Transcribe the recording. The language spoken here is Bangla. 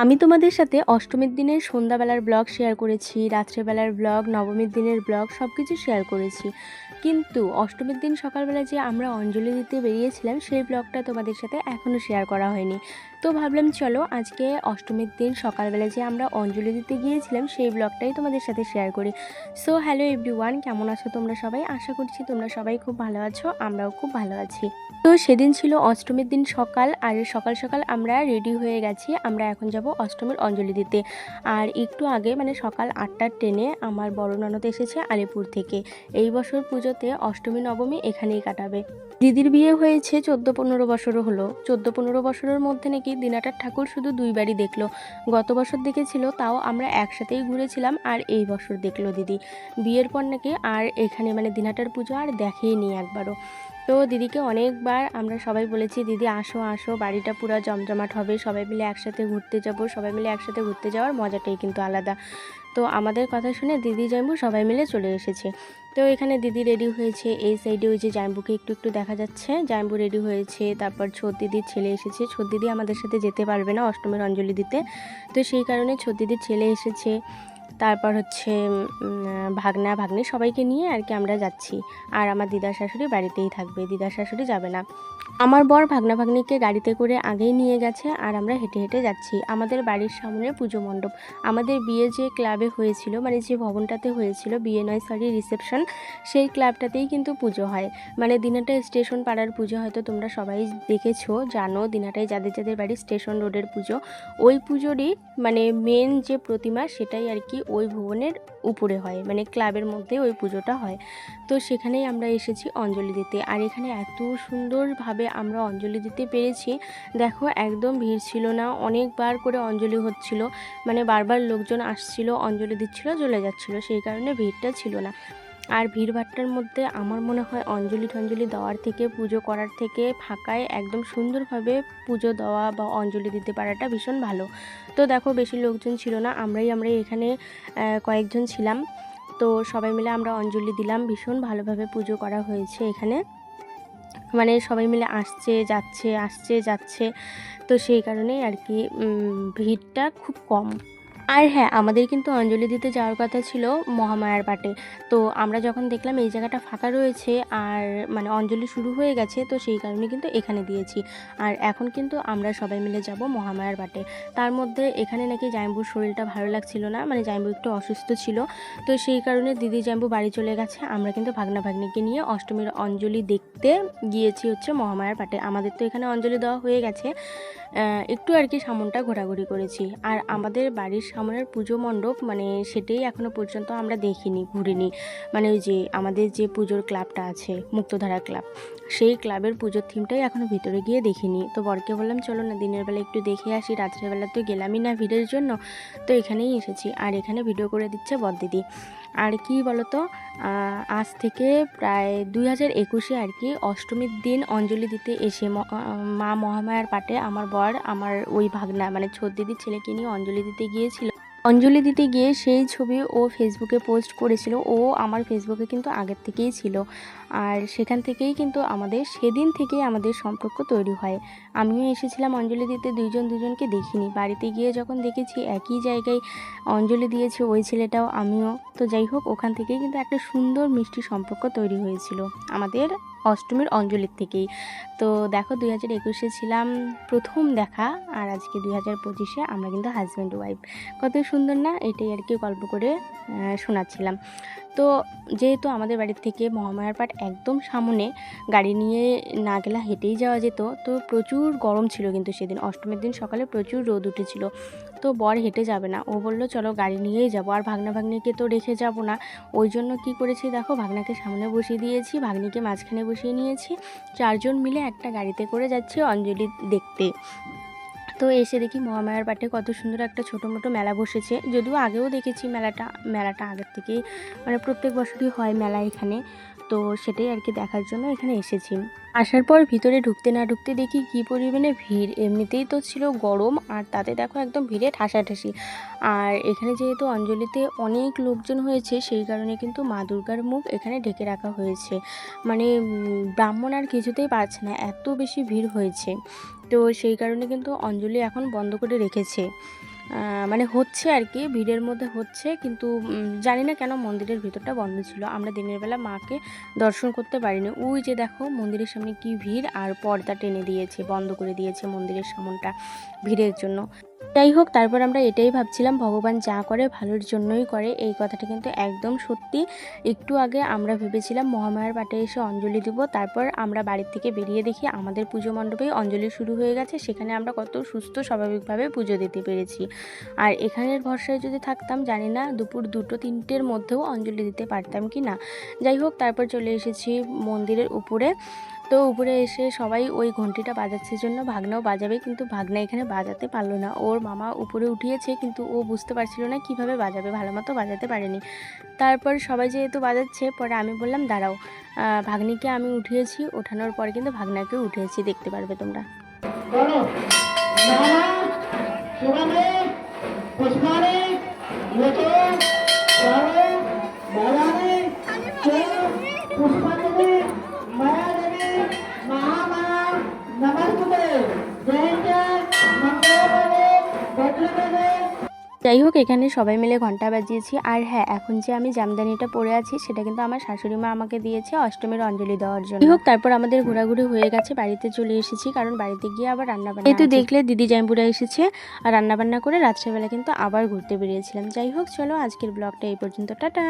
আমি তোমাদের সাথে অষ্টমীর দিনের সন্ধ্যাবেলার ব্লগ শেয়ার করেছি, রাত্রেবেলার ব্লগ নবমীর দিনের ব্লগ সব কিছু শেয়ার করেছি। কিন্তু অষ্টমীর দিন সকালবেলা যে আমরা অঞ্জলি দিতে বেরিয়েছিলাম, সেই ব্লগটা তোমাদের সাথে এখনও শেয়ার করা হয়নি। তো ভাবলাম চলো আজকে অষ্টমীর দিন সকালবেলা যে আমরা অঞ্জলি দিতে গিয়েছিলাম, সেই ব্লগটাই তোমাদের সাথে শেয়ার করি। সো হ্যালো এভরিওয়ান কেমন আছো তোমরা সবাই? আশা করছি তোমরা সবাই খুব ভালো আছো, আমরাও খুব ভালো আছি। তো সেদিন ছিল অষ্টমীর দিন সকাল, আর সকাল সকাল আমরা রেডি হয়ে গেছি, আমরা এখন অষ্টমীর অঞ্জলি দিতে। আর একটু আগে মানে সকাল আটটার ট্রেনে আমার বড় ননদ এসেছে আলিপুর থেকে। এই বছর পুজোতে অষ্টমী, নবমী এখানেই কাটাবে। দিদির বিয়ে হয়েছে চোদ্দ, পনেরো বছরও হলো। চোদ্দ, পনেরো বছরের মধ্যে নাকি দিনাটার ঠাকুর শুধু দুইবারই দেখল। গত বছর দেখেছিল, তাও আমরা একসাথেই ঘুরেছিলাম আর এই বছর দেখল দিদি। বিয়ের পর নাকি আর এখানে মানে দিনাটার পুজো আর দেখেই নি একবারও। তো দিদিকে অনেকবার আমরা সবাই বলেছি, দিদি, আসো আসো, বাড়িটা পুরো জমজমাট হবে। সবাই মিলে একসাথে ঘুরতে যাব। সবাই মিলে একসাথে ঘুরতে যাওয়ার মজাটাই কিন্তু আলাদা। তো আমাদের কথা শুনে দিদি জাম্বু সবাই মিলে চলে এসেছে। তো এখানে দিদি রেডি হয়েছে। এই সাইডে ওই যে জাম্বুকে একটু একটু দেখা যাচ্ছে। জাম্বু রেডি হয়েছে। তারপর ছোট দিদির ছেলে এসেছে। ছোট দিদি আমাদের সাথে যেতে পারবে না অষ্টমীর অঞ্জলি দিতে। তো সেই কারণে ছোট দিদির ছেলে এসেছে। তারপর হচ্ছে ভাগনা, ভাগ্নি সবাইকে নিয়ে আর কি আমরা যাচ্ছি। আর আমার দিদা শাশুড়ি বাড়িতেই থাকবে দিদা শাশুড়ি যাবে না। আমার বর ভাগনা ভাগ্নিকে গাড়িতে করে আগেই নিয়ে গেছে আর আমরা হেঁটে হেঁটে যাচ্ছি। আমাদের বাড়ির সামনে পুজো মণ্ডপ। আমাদের বিয়ে যে ক্লাবে হয়েছিল মানে যে ভবনটাতে হয়েছিল, বিয়ে নয় সরি রিসেপশন সেই ক্লাবটাতেই কিন্তু পুজো হয়। মানে দিনাটা স্টেশন পাড়ার পুজো হয়তো তোমরা সবাই দেখেছ, জানো দিনাটায় যাদের যাদের বাড়ি স্টেশন রোডের পুজো। ওই পুজোরই মানে মেন যে প্রতিমা সেটাই আর কি ওই ভুবনের উপরে হয় মানে ক্লাবের মধ্যে ওই পুজোটা হয়। তো সেখানেই আমরা এসেছি অঞ্জলি দিতে। আর এখানে এত সুন্দরভাবে আমরা অঞ্জলি দিতে পেরেছি, দেখো একদম ভিড় ছিল না, অনেকবার করে অঞ্জলি হচ্ছিল। মানে বারবার লোকজন আসছিল, অঞ্জলি দিচ্ছিল, চলে যাচ্ছিল, সেই কারণে ভিড়টা ছিল না। আর ভিড়ভাট্টার মধ্যে আমার মনে হয় অঞ্জলি টঞ্জলি দেওয়ার থেকে, পুজো করার থেকে ফাঁকায় একদম সুন্দরভাবে পুজো দেওয়া বা অঞ্জলি দিতে পারাটা ভীষণ ভালো। তো দেখো বেশি লোকজন ছিল না, আমরাই আমরাই এখানে কয়েকজন ছিলাম। তো সবাই মিলে আমরা অঞ্জলি দিলাম, ভীষণ ভালোভাবে পুজো করা হয়েছে এখানে। মানে সবাই মিলে আসছে, যাচ্ছে আসছে, যাচ্ছে। তো সেই কারণেই আর কি ভিড়টা খুব কম। আর হ্যাঁ আমাদের কিন্তু অঞ্জলি দিতে যাওয়ার কথা ছিল মহামায়ার পাটে। তো আমরা যখন দেখলাম এই জায়গাটা ফাঁকা রয়েছে আর মানে অঞ্জলি শুরু হয়ে গেছে, তো সেই কারণে কিন্তু এখানে দিয়েছি। আর এখন কিন্তু আমরা সবাই মিলে যাব মহামায়ার পাটে। তার মধ্যে এখানে নাকি জাইম্বুর শরীরটা ভালো লাগছিল না মানে জাইম্বু একটু অসুস্থ ছিল। তো সেই কারণে দিদি জাম্বু বাড়ি চলে গেছে। আমরা কিন্তু ভাগনা ভাগ্নিকে নিয়ে অষ্টমীর অঞ্জলি দেখতে গিয়েছি হচ্ছে মহামায়ার পাটে। আমাদের তো এখানে অঞ্জলি দেওয়া হয়ে গেছে। একটু আর কি সামনটা ঘোরাঘুরি করেছি। আর আমাদের বাড়ির সামনের পুজো মণ্ডপ মানে সেটাই এখনও পর্যন্ত আমরা দেখিনি, ঘুরিনি। মানে ওই যে আমাদের যে পুজোর ক্লাবটা আছে, মুক্তধারা ক্লাব, সেই ক্লাবের পুজোর থিমটাই এখনও ভিতরে গিয়ে দেখিনি। তো বরকে বললাম, চলো না, দিনের বেলা একটু দেখে আসি, রাত্রের বেলা তো গেলামই না ভিড়ের জন্য। তো এখানেই এসেছি। আর এখানে ভিডিও করে দিচ্ছে বরদিদি আর কি বলতো আজ থেকে প্রায় দুই হাজার একুশে আর কি অষ্টমীর দিন অঞ্জলি দিতে এসে মা মহামায়ার পাটে আমার বর, আমার ওই ভাগনা মানে ছোট দিদির ছেলেকে নিয়ে অঞ্জলি দিতে গিয়েছিল। অঞ্জলি দিতে গিয়ে সেই ছবি ও ফেসবুকে পোস্ট করেছিল। ও আমার ফেসবুকে কিন্তু আগের থেকেই ছিল। আর সেখান থেকেই কিন্তু আমাদের, সেদিন থেকেই আমাদের সম্পর্ক তৈরি হয়। আমিও এসেছিলাম অঞ্জলি দিতে, দুইজন দুজনকে দেখিনি। বাড়িতে গিয়ে যখন দেখেছি একই জায়গায় অঞ্জলি দিয়েছে ওই ছেলেটাও, আমিও। তো যাই হোক, ওখান থেকেই কিন্তু একটা সুন্দর মিষ্টি সম্পর্ক তৈরি হয়েছিল আমাদের অষ্টমীর অঞ্জলির থেকেই। তো দেখো, দুই হাজার একুশে ছিলাম প্রথম দেখা আর আজকে দুই হাজার পঁচিশে আমরা কিন্তু হাজব্যান্ড ওয়াইফ কত সুন্দর না? এটাই আর কি গল্প করে শোনাচ্ছিলাম। তো যেহেতু আমাদের বাড়ির থেকে মহামায়ার পাট একদম সামনে গাড়ি নিয়ে না গেলে হেঁটেই যাওয়া যেত, তো প্রচুর গরম ছিল কিন্তু সেদিন। অষ্টমীর দিন সকালে প্রচুর রোদ উঠেছিল, তো বর হেঁটে যাবে না। ও বলল, চলো গাড়ি নিয়েই যাব, আর ভাগনা ভাগ্নিকে তো রেখে যাব না। ওই জন্য কি করেছি দেখো, ভাগনাকে সামনে বসিয়ে দিয়েছি, ভাগ্নিকে মাঝখানে বসিয়ে নিয়েছি। চারজন মিলে একটা গাড়িতে করে যাচ্ছি অঞ্জলি দেখতে। তো এসে দেখি মহামায়ার পাটে কত সুন্দর একটা ছোটো মোটো মেলা বসেছে। যদিও আগেও দেখেছি মেলাটা মেলাটা আগের থেকেই মানে প্রত্যেক বছরই হয় মেলা এখানে। তো সেটাই আর কি দেখার জন্য এখানে এসেছি। আসার পর ভিতরে ঢুকতে না ঢুকতে দেখি কী পরিমাণে ভিড়। এমনিতেই তো ছিল গরম আর তাতে দেখো একদম ভিড়ে ঠাসাঠাসি। আর এখানে যেহেতু অঞ্জলিতে অনেক লোকজন হয়েছে, সেই কারণে কিন্তু মা দুর্গার মুখ এখানে ঢেকে রাখা হয়েছে। মানে ব্রাহ্মণ আর কিছুতেই পারছে না, এত বেশি ভিড় হয়েছে। তো সেই কারণে কিন্তু অঞ্জলি এখন বন্ধ করে রেখেছে। মানে হচ্ছে আর কি, ভিড়ের মধ্যে হচ্ছে, কিন্তু জানি না কেন মন্দিরের ভিতরটা বন্ধ ছিল। আমরা দিনের বেলা মাকে দর্শন করতে পারিনি। ওই যে দেখো, মন্দিরের সামনে কি ভিড়, আর পর্দা টেনে দিয়েছে, বন্ধ করে দিয়েছে মন্দিরের সামনটা ভিড়ের জন্য। যাই হোক, তারপর আমরা এটাই ভাবছিলাম, ভগবান যা করে ভালোর জন্যই করে। এই কথাটা কিন্তু একদম সত্যি। একটু আগে আমরা ভেবেছিলাম, মহামায়ার পাটে এসে অঞ্জলি দিব। তারপর আমরা বাড়ির থেকে বেরিয়ে দেখি, আমাদের পুজো মণ্ডপেই অঞ্জলি শুরু হয়ে গেছে। সেখানে আমরা কত সুস্থ, স্বাভাবিকভাবে পুজো দিতে পেরেছি। আর এখানের ভরসায় যদি থাকতাম, জানি না দুপুর দুটো, তিনটের মধ্যেও অঞ্জলি দিতে পারতাম কি না। যাই হোক, তারপর চলে এসেছি মন্দিরের উপরে। তো উপরে এসে সবাই ওই ঘন্টিটা বাজাচ্ছে জন্য ভাগনাও বাজাবে, কিন্তু ভাগনা এখানে বাজাতে পারল না। ওর মামা উপরে উঠিয়েছে, কিন্তু ও বুঝতে পারছিল না কীভাবে বাজাবে ভালো মতো বাজাতে পারেনি। তারপর সবাই যেহেতু বাজাচ্ছে, পরে আমি বললাম, দাঁড়াও ভাগ্নিকে আমি উঠিয়েছি, ওঠানোর পর কিন্তু ভাগনাকেও উঠিয়েছি, দেখতে পারবে তোমরা। যাই হোক এখানে সবাই মিলে ঘণ্টা বাজিয়েছি। আর হ্যাঁ এখন যে আমি জামদানিটা পরে আছি সেটা কিন্তু আমার শাশুড়ি মা আমাকে দিয়েছে অষ্টমীর অঞ্জলি দেওয়ার জন্য। হোক তারপর আমাদের ঘোরাঘুরি হয়ে গেছে বাড়িতে চলে এসেছি কারণ বাড়িতে গিয়ে আবার রান্না বান্না এই তো দেখলে দিদি জাইমপুরা এসেছে আর রান্নাবান্না করে রাত্রেবেলা কিন্তু আবার ঘুরতে বেরিয়েছিলাম। যাই হোক চলো আজকের ব্লগটা এই পর্যন্ত টাটা।